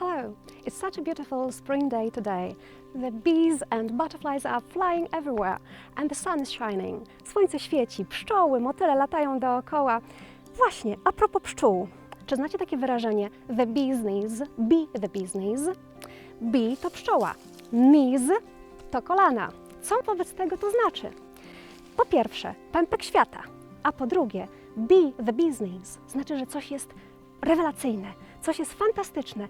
Hello, it's such a beautiful spring day today. The bees and butterflies are flying everywhere and the sun is shining. Słońce świeci, pszczoły, motyle latają dookoła. Właśnie, a propos pszczół. Czy znacie takie wyrażenie the bee's knees, be the bee's knees? Bee to pszczoła, knees to kolana. Co wobec tego to znaczy? Po pierwsze, pępek świata, a po drugie, be the business znaczy, że coś jest rewelacyjne, coś jest fantastyczne,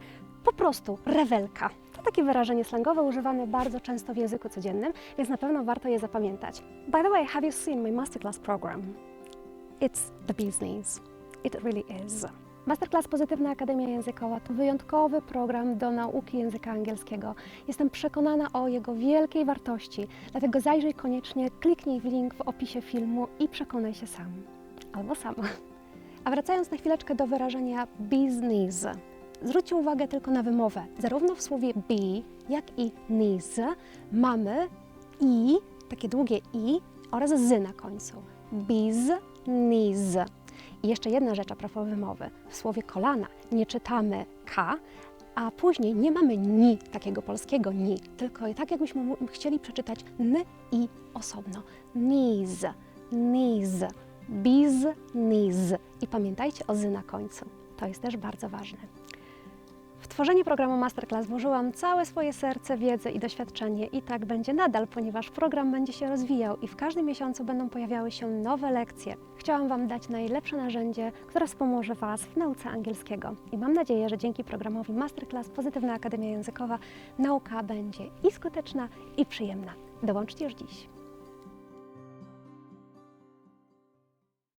po prostu rewelka. To takie wyrażenie slangowe używane bardzo często w języku codziennym, więc na pewno warto je zapamiętać. By the way, have you seen my masterclass program? It's the business. It really is. Masterclass Pozytywna Akademia Językowa to wyjątkowy program do nauki języka angielskiego. Jestem przekonana o jego wielkiej wartości, dlatego zajrzyj koniecznie, kliknij w link w opisie filmu i przekonaj się sam albo sama. A wracając na chwileczkę do wyrażenia business. Zwróćcie uwagę tylko na wymowę. Zarówno w słowie be, jak i knees mamy i, takie długie i oraz z na końcu. Business. I jeszcze jedna rzecz a propos wymowy. W słowie kolana nie czytamy k, a później nie mamy ni, takiego polskiego ni, tylko tak jakbyśmy chcieli przeczytać n i osobno. Knees, knees, business. I pamiętajcie o z na końcu. To jest też bardzo ważne. Tworzenie programu Masterclass włożyłam całe swoje serce, wiedzę i doświadczenie i tak będzie nadal, ponieważ program będzie się rozwijał i w każdym miesiącu będą pojawiały się nowe lekcje. Chciałam Wam dać najlepsze narzędzie, które wspomoże Was w nauce angielskiego. I mam nadzieję, że dzięki programowi Masterclass Pozytywna Akademia Językowa nauka będzie i skuteczna, i przyjemna. Dołączcie już dziś.